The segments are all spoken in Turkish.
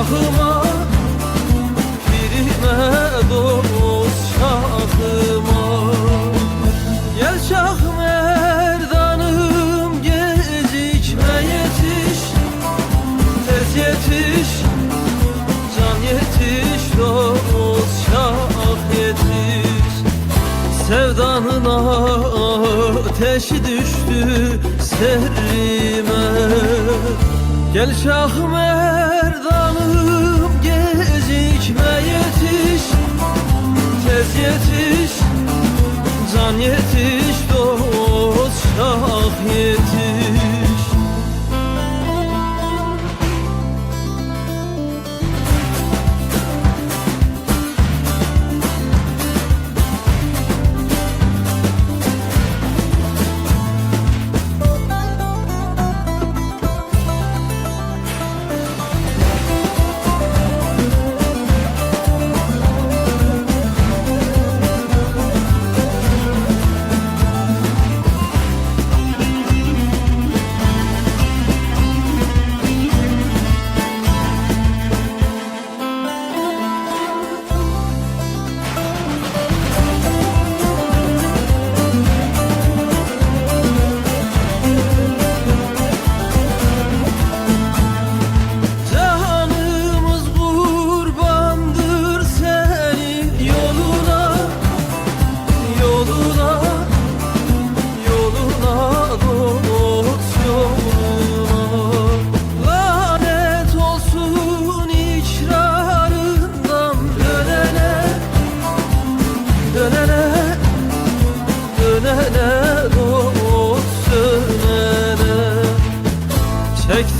şahıma Birime dost şahıma. Gel şah merdanım gecikme yetiş Tez yetiş can yetiş dost şah yetiş. Sevdanın ateşi düştü serrime Gel şah merdanım zje dziś za nie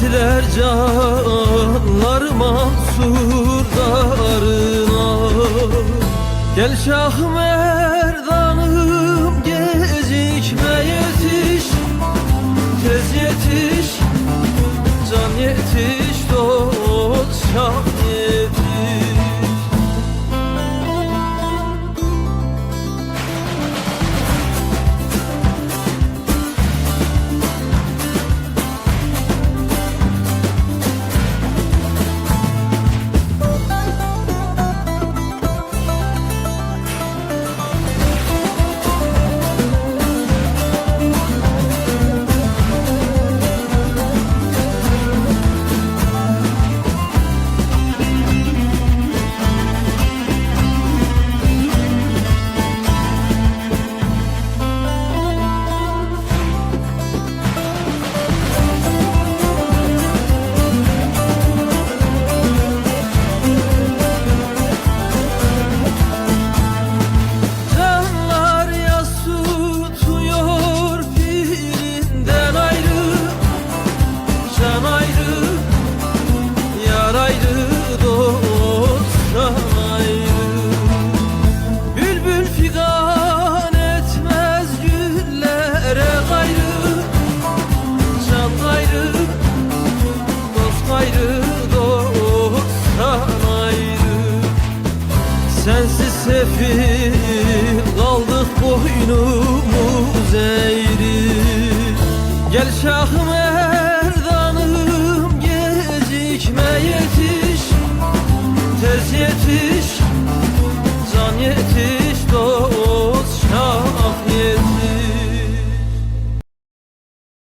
Gittiler canlar Mansur Gel Şah sefi Kaldık boynumuz eğri. Gel şahım erdanım Gecikme yetiş Tez yetiş Can yetiş.